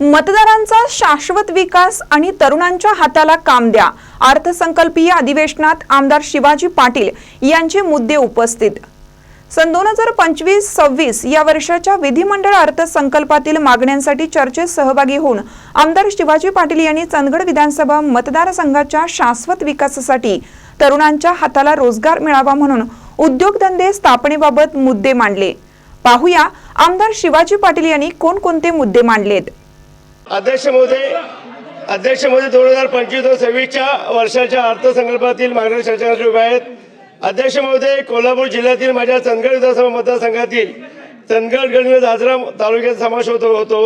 मतदारांचा शाश्वत विकास आणि तरुणांच्या हाताला काम द्या. अर्थसंकल्पीय अधिवेशनात आमदार शिवाजी पाटील यांचे मुद्दे उपस्थित. सन दोन हजार पंचवीस सव्वीस या वर्षाच्या विधिमंडळ अर्थसंकल्पातील मागण्यांसाठी चर्चेत सहभागी होऊन आमदार शिवाजी पाटील यांनी चंदगड विधानसभा मतदारसंघाच्या शाश्वत विकासासाठी तरुणांच्या हाताला रोजगार मिळावा म्हणून उद्योगधंदे स्थापनेबाबत मुद्दे मांडले. पाहूया आमदार शिवाजी पाटील यांनी कोणकोणते मुद्दे मांडलेत. अध्यक्ष महोदय अध्यक्ष महोदय दोन हजार पंचवीस दोन सव्वीसच्या वर्षाच्या अर्थसंकल्पातील मागणी चर्चा उभे आहेत. अध्यक्ष महोदय कोल्हापूर जिल्ह्यातील माझ्या चंदगड विधानसभा मतदारसंघातील चंदगड गडवे दादरा तालुक्याचा समावेश होतो होतो.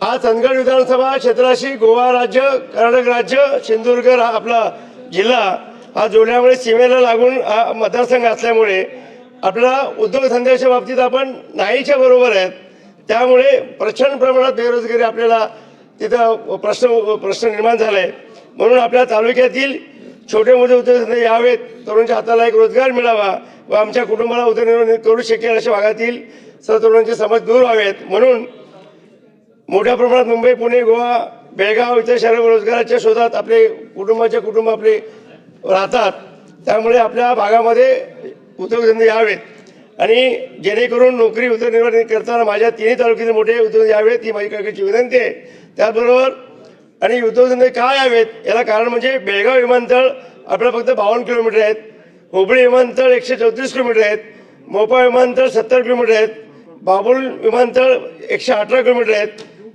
हा चंदगड विधानसभा क्षेत्राशी गोवा राज्य कर्नाटक राज्य सिंधुदुर्ग हा आपला जिल्हा हा जोडल्यामुळे सीमेला लागून हा मतदारसंघ असल्यामुळे आपला उद्योगधंद्याच्या बाबतीत आपण नाहीच्या बरोबर आहेत. त्यामुळे प्रचंड प्रमाणात बेरोजगारी आपल्याला तिथं प्रश्न प्रश्न निर्माण झाला आहे म्हणून आपल्या तालुक्यातील छोटे मोठे उद्योगधंदे यावेत. तरुणांच्या हाताला एक रोजगार मिळावा व आमच्या कुटुंबाला उदरनिर्वाह करू शकेल अशा भागातील सर्व तरुणांचे समज दूर व्हावेत. म्हणून मोठ्या प्रमाणात मुंबई पुणे गोवा बेळगाव इतर शहर रोजगाराच्या शोधात आपले कुटुंबाचे कुटुंब आपले राहतात. त्यामुळे आपल्या भागामध्ये उद्योगधंदे यावेत. आणि जेणेकरून नोकरी उदरनिर्वाह करताना माझ्या तिन्ही तालुक्यातील मोठे उद्योग यावेत ही माझी काकाची विनंती आहे. त्याचबरोबर आणि उद्योगधंदे का यावेत याला कारण म्हणजे बेळगाव विमानतळ आपल्याला फक्त बावन्न किलोमीटर आहेत हुबळी विमानतळ एकशे चौतीस किलोमीटर आहेत मोपा विमानतळ सत्तर किलोमीटर आहेत बाबुल विमानतळ एकशे अठरा किलोमीटर आहेत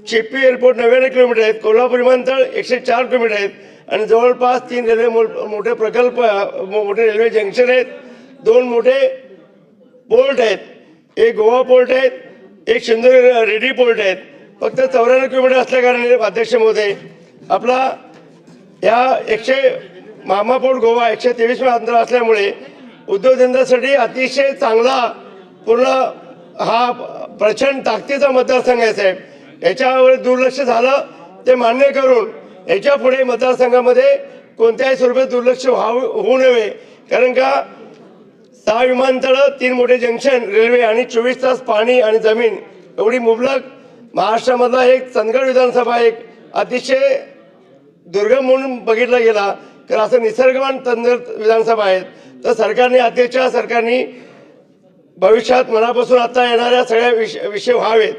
चिपी एअरपोर्ट नव्याण्णव किलोमीटर आहेत कोल्हापूर विमानतळ एकशे चार किलोमीटर आहेत आणि जवळपास तीन रेल्वे मो- मोठे प्रकल्प मो- मोठे रेल्वे जंक्शन आहेत. दोन मोठे पोर्ट आहेत. एक गोवा पोर्ट आहेत एक सिंधुदुर्ग रेडी पोर्ट आहेत. फक्त चौऱ्याण्णव किलोमीटर असल्या कारणाने अध्यक्ष महोदय आपला या एकशे मामा पोर्ट गोवा एकशे तेवीस अंतर असल्यामुळे उद्योगधंद्यासाठी अतिशय चांगला पूर्ण हा प्रचंड ताकदीचा मतदारसंघ आहे साहेब. याच्यावर दुर्लक्ष झालं ते मान्य करून याच्यापुढे मतदारसंघामध्ये कोणत्याही स्वरूपात दुर्लक्ष व्हावं होऊ नये. कारण का सहा विमानतळं तीन मोठे जंक्शन रेल्वे आणि चोवीस तास पाणी आणि जमीन. एवढी मुबलक महाराष्ट्रामधला एक चंदगड विधानसभा एक अतिशय दुर्गम म्हणून बघितला गेला. तर असं निसर्गवान चंदगड विधानसभा आहेत. तर सरकारने अध्यक्षा सरकारने भविष्यात मनापासून आता येणाऱ्या सगळ्या विष विषय व्हावेत.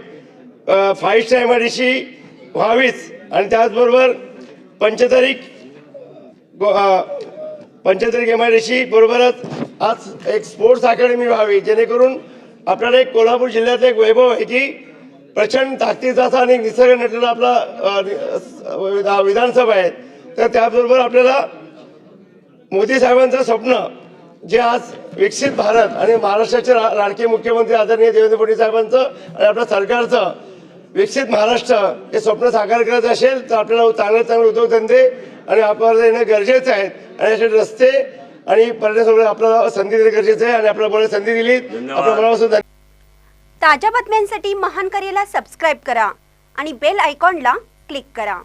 Five star M I D C व्हावीच. आणि त्याचबरोबर पंचतारीख गो- पंचतारीख एम आय डी सी बरोबरच आज एक स्पोर्ट्स अकॅडमी व्हावी जेणेकरून आपल्याला एक कोल्हापूर जिल्ह्यात एक वैभव आहे की प्रचंड ताकदीचा असा आणि निसर्ग नटलेला आपला विधानसभा आहे तर त्याचबरोबर आपल्याला मोदी साहेबांचं स्वप्न जे आज विकसित भारत आणि महाराष्ट्राचे रा- लाडके मुख्यमंत्री आदरणीय देवेंद्र फडणवीस साहेबांचं आणि आपल्या सरकारचं विकसित महाराष्ट्र हे स्वप्न साकार करत असेल तर आपल्याला चांगले चांगले उद्योगधंदे आणि आपल्याला येणं गरजेचं आहे. आणि असे रस्ते आणि पर्यटनासोबत आपल्याला संधी देणं गरजेचं आहे आणि आपल्याला संधी दिली आपल्या मनापासून धन्यवाद. ताज्या बातम्यांसाठी महान करेला सबस्क्राईब करा आणि बेल आयकॉनला क्लिक करा